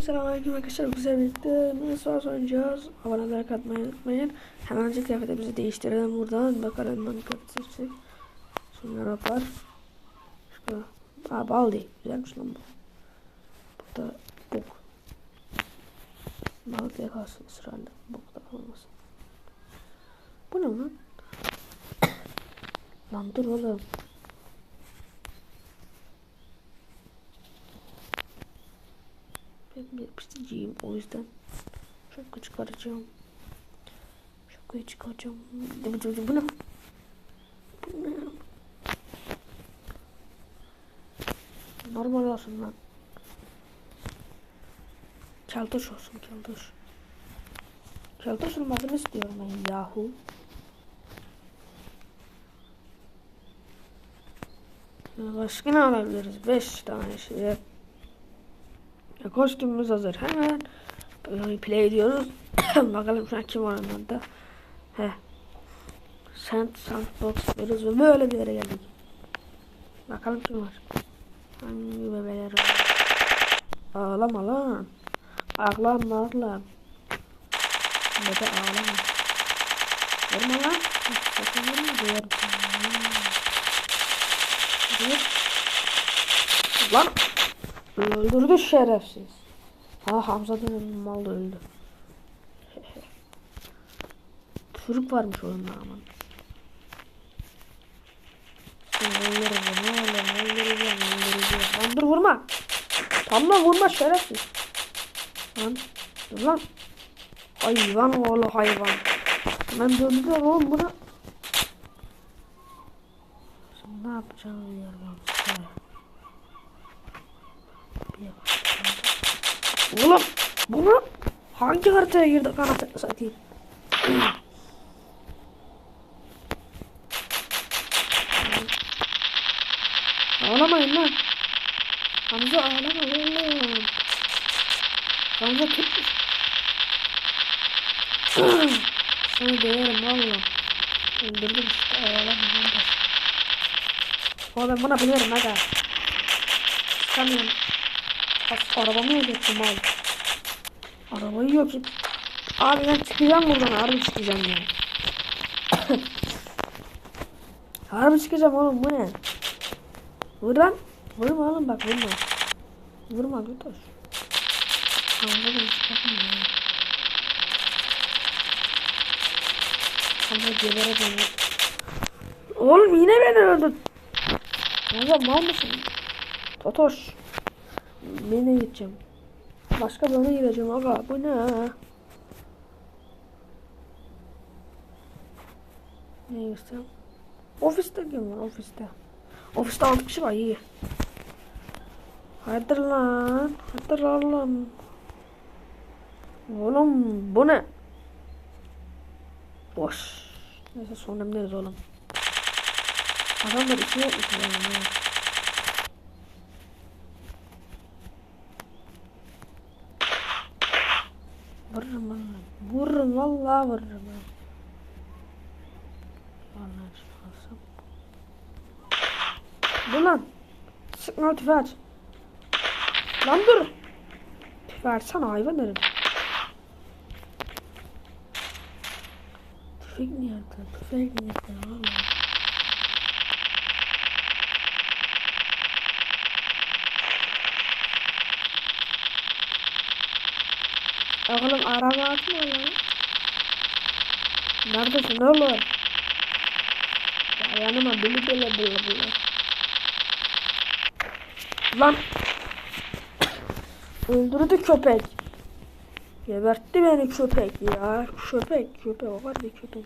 Selamünaleyküm arkadaşlar. Güzel birlikte nasıl var oynayacağız. Aboneler katmayı unutmayın. Hemen önce kıyafetimizi değiştirelim buradan. Bakalım Minecraft seçecek. Sonra yapar. Şu Aa baldi. Güzelmiş lan bu. Burada bok. Balık yakarsın ısrarla. Bok da olmasın. Bu ne lan? lan dur oğlum. Ben yapıştırıcıyım o yüzden şapka çıkaracağım. Şapkayı çıkaracağım. Bu ne? Bu ne? Normal olsun lan. Keltoş olsun keltoş. Keltoş olmasını istiyorum ben yahu. Başka ne alabiliriz? 5 tane şey. Ya, kostümümüz hazır. Hemen böyle play ediyoruz. Bakalım şu an kim var onlarda. He. Sand Sandbox diyoruz ve böyle bir yere geldik. Bakalım kim var. Hangi bebeler var? Ağlama lan. Ağlama ağlama. Bebe ağlama. Vurma lan. Sakın vurma diyorum. Lan. Öldürdü şerefsiz. Ha Hamza denen mal öldü. Çocuk varmış oyunda aman. Öldüreceğim, oğlum, öldüreceğim, öldüreceğim. Lan dur vurma. Tamam vurma şerefsiz. Lan dur lan. Hayvan oğlu hayvan. Ben döndüler oğlum buna. Şimdi ne yapacağım bilmiyorum. Oğlum bunu hangi haritaya girdik anasını satayım? Ağlamayın lan. Hamza ağlama oğlum. Hamza tutmuş. Sana değerim valla. Öldürdüm işte ağlama Hamza. Oğlum buna biliyorum aga. Çıkamıyorum. As arabamı ettim abi. Arabayı yok et. Abi ben çıkacağım buradan harbi çıkacağım ya. harbi çıkacağım oğlum bu ne? Vur lan. Vurma oğlum bak vurma. Vurma Götoş. Kanka ben çıkartmıyor ya. Kanka gebereceğim. Oğlum yine beni öldün. Kanka mal mısın? Totoş. Nereye gideceğim? Başka bir yana gideceğim aga. Bu ne? Ne göstereyim? Ofiste kim var ofiste? Ofiste 6 kişi var iyi. Hayırdır lan? Hayırdır lan? Oğlum bu ne? Boş. Neyse sonra emleriz oğlum. Adamlar içine yapmış yani. Vururum valla. Valla vururum. ha. Vallahi çıkarsam. Dur lan. Sıkma tüfeği aç. Lan dur. Tüfeği açsana hayvan herif. Tüfek nerede? Tüfek nerede? Valla. Oğlum araba atma lan. Neredesin oğlum? Ya yanıma bili bile bile bile. Lan. Öldürdü köpek. Gebertti beni köpek ya. Köpek köpek o var bir köpek.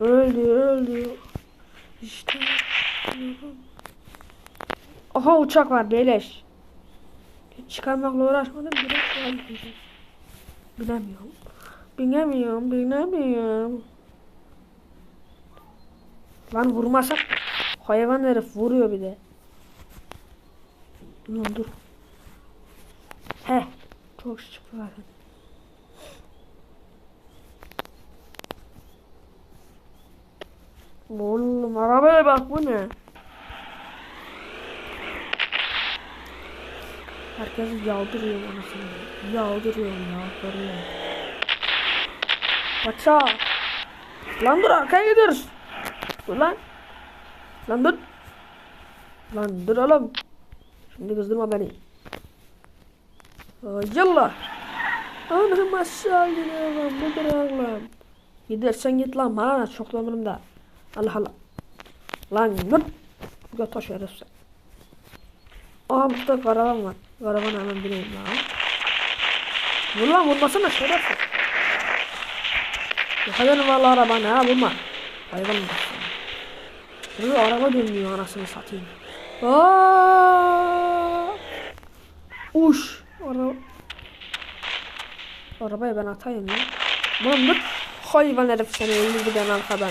Öldü öldü. İşte. Aha uçak var beleş. Çıkarmakla uğraşmadım direkt geldim. Bilemiyorum. Bilemiyorum, bilemiyorum. Lan vurmasak hayvan herif vuruyor bir de. Lan dur. He. Çok çıktı zaten. Oğlum arabaya bak bu ne? Herkesi yağdırıyorum anasını. Yağdırıyorum yağdırıyorum. Paça. Lan dur arkaya gidiyoruz. Dur lan. Lan dur. Lan dur oğlum. Şimdi kızdırma beni. Yallah. Anam aşağı gidiyorum. Bu oğlum. Gidersen git lan bana çok ömrümde. Allah Allah. Lan dur. Göt taş verirsin. Aha burada karavan var. Karavan hemen bineyim lan. Vur lan vurmasana şerefsiz. Yakalarım valla arabanı ha vurma. Hayvan mısın? Burada araba dönmüyor anasını satayım. Aa! Uş. Ara... Arabayı ben atayım ya. Lan dur. Hayvan herif seni öldürdü ben arkadan.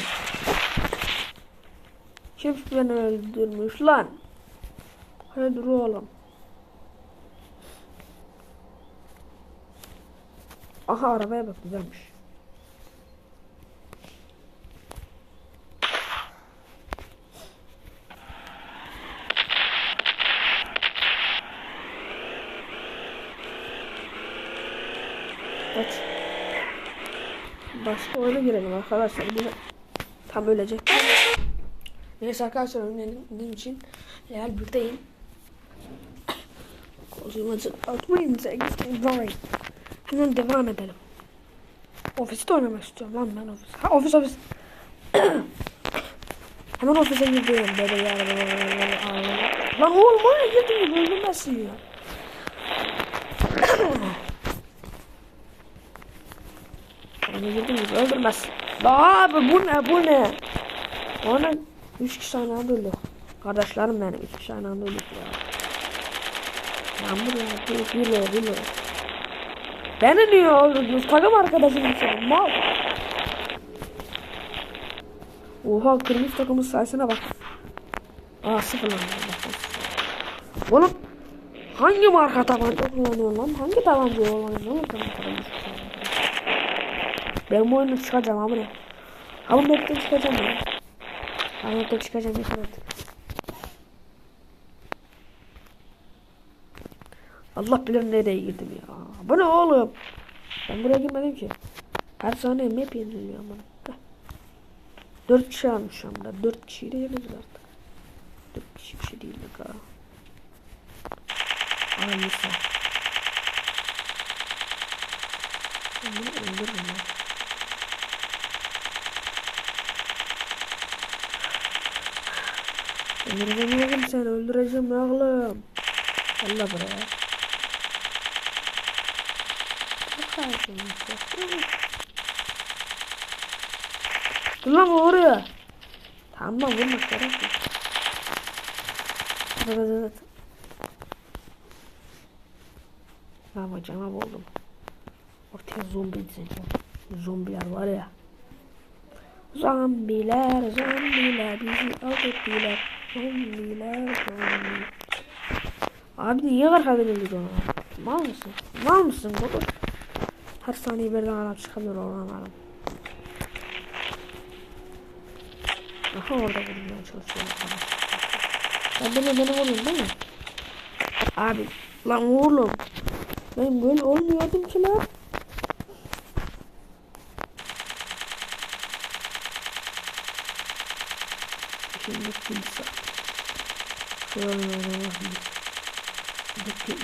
Kim beni öldürmüş lan? Hadi dur oğlum. Aha arabaya bak güzelmiş. Evet. Başka oyuna girelim arkadaşlar. Bu tam ölecek. Neyse arkadaşlar öneririm için eğer buradayım. Kozumacı atmayın Vay. Hemen devam edelim. Ofiste oynamak istiyorum lan ben ofis. Ha ofis ofis. Hemen ofise girdim. Böyle böyle Lan oğlum oraya girdim. Öldürmezsin ya. Oraya girdim. Öldürmez. Abi bu ne bu ne? Ona üç kişi aynı anda öldük. Kardeşlerim benim üç kişi aynı anda öldük ya. Yağmur ya. Bilo bilo. Beni niye öldürdünüz? Takım arkadaşım sen. Mal. Oha kırmızı takımın sayısına bak. Aa sıfırlandı. Oğlum hangi marka tabanca kullanıyor lan? Hangi tabanca kullanıyor? Oldu Ben bu oyunu çıkacağım abi. Ama map'ten çıkacağım ya. Ama map'ten çıkacağım ya. Evet. Allah bilir nereye girdim ya. Bu ne oğlum? Ben buraya girmedim ki. Her saniye map yeniliyor ama. Dört kişi almış şu anda. Dört kişiyi de yeniriz artık. Dört kişi bir şey değildik ha. Aa Nisa. Ben bunu ya. Öldüreceğim seni öldüreceğim oğlum. Allah buraya. Dur lan oraya. Tamam vurma gerek yok. Evet. Ama cana buldum. Ortaya zombi dizeceğim. Zombiler var ya. Zombiler, zombiler bizi alt. Zombiler, zombiler. Abi niye arkadaşlar ona? Mal mısın? Mal mısın baba? Her saniye birden Arap çıkabilir oradan Arap. Aha orada vurmaya çalışıyor. Ben beni beni vuruyorum değil mi? Abi lan oğlum. Ben böyle olmuyordum ki lan. Şimdi kimse. Şöyle bakayım.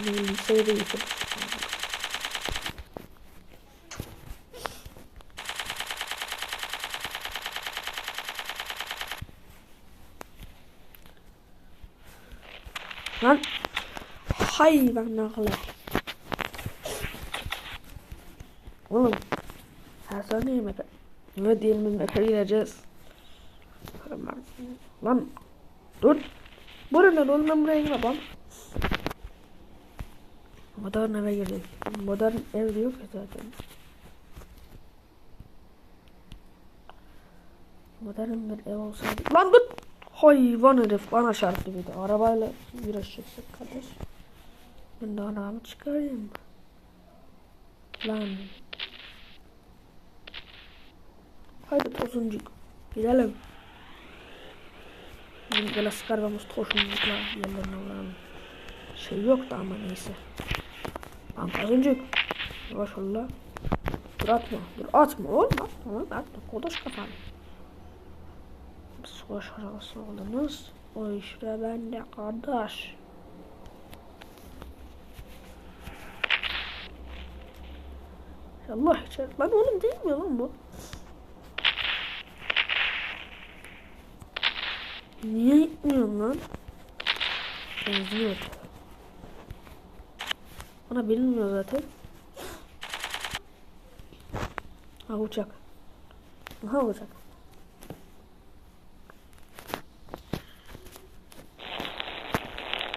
Bilgisayarı yıkıp. Lan hayvan nakla. Oğlum her saniye mepe. Ne diyelim mepe gireceğiz. Lan dur. Oğlum ben buraya girmem. Modern eve girdik. Modern ev yok ya zaten. Modern bir ev olsaydı. Lan dur. Hayvan herif bana çarptı bir de. Arabayla uğraşacaksak kardeş. Ben de anamı çıkarayım. Lan. Haydi tosuncuk. Gidelim. Bizim böyle sıkarmamız tosuncukla yerlerine uğrayalım. şey yoktu ama neyse. Lan kazıncık. Yavaş ol la. Dur atma. Dur atma oğlum atma lan atma. Kodaş kafanı. Savaş arabası oldunuz. O işte bende kardeş. Allah için. Lan oğlum değil mi lan bu? Niye gitmiyorum lan? Benziyor. Ona bilinmiyor zaten. Ha uçak. Ha uçak.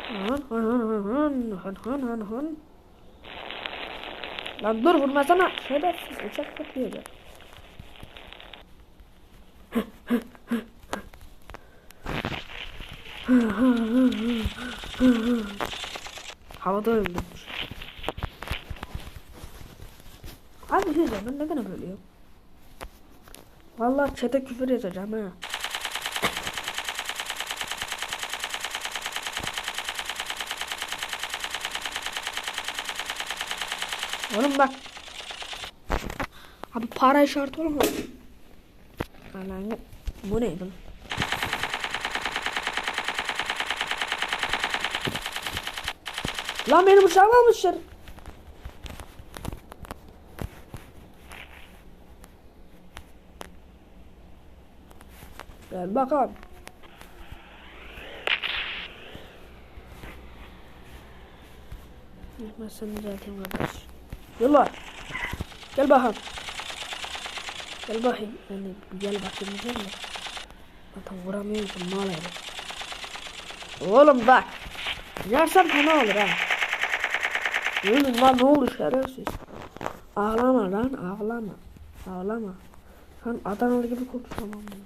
Han han han han han han han han Lan dur vurmaz ama şerefsiz uçak patlıyordu. Havada öldüm. Abi şey ben ne kadar böyle Vallahi çete küfür yazacağım ha. Oğlum bak. Abi para işareti olur mu? Lan bu neydi? lan? Lan benim uçağımı almışlar. Gel bakalım. Seni düzelteyim kardeş. Yolla. Gel bakalım. Gel bakayım. Yani gel bakayım gel mi? Zaten vuramıyorsun mal herif. Oğlum bak. Yersen fena olur ha. Oğlum lan ne olur şerefsiz. Ağlama lan ağlama. Ağlama. Sen Adanalı gibi konuşamam bunu.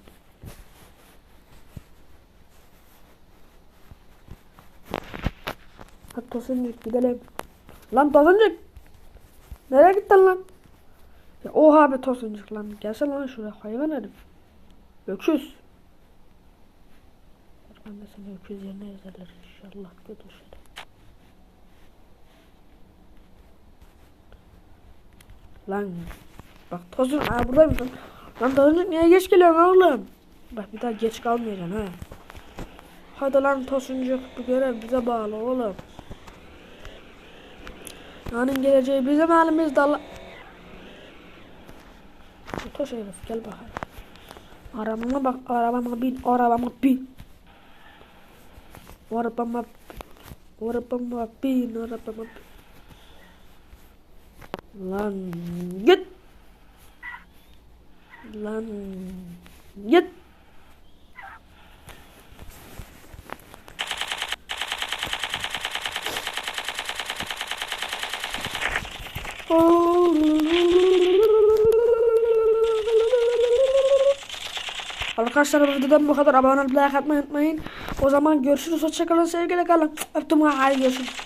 Hadi Tosuncuk gidelim. Lan Tosuncuk. Nereye gittin lan? Ya oha be Tosuncuk lan. Gelsene lan şuraya hayvan herif. Öküz. Ben de seni öküz yerine yazarlar inşallah. Götür şöyle. Lan bak Tosun aa buradaymışsın. Lan Tosuncuk niye geç geliyorsun oğlum? Bak bir daha geç kalmayacaksın ha. Hadi lan Tosuncuk bu görev bize bağlı oğlum. Yarın geleceği bizim elimizde Allah. Toş herif gel bakalım. Arabama bak arabama bin arabama bin. Arabama arabama bin arabama bin. Lan git. Lan git. Arkadaşlar bu videodan bu kadar. Abone olup like atmayı unutmayın. O zaman görüşürüz. Hoşçakalın. Sevgiyle kalın. Öptüm. Hadi görüşürüz.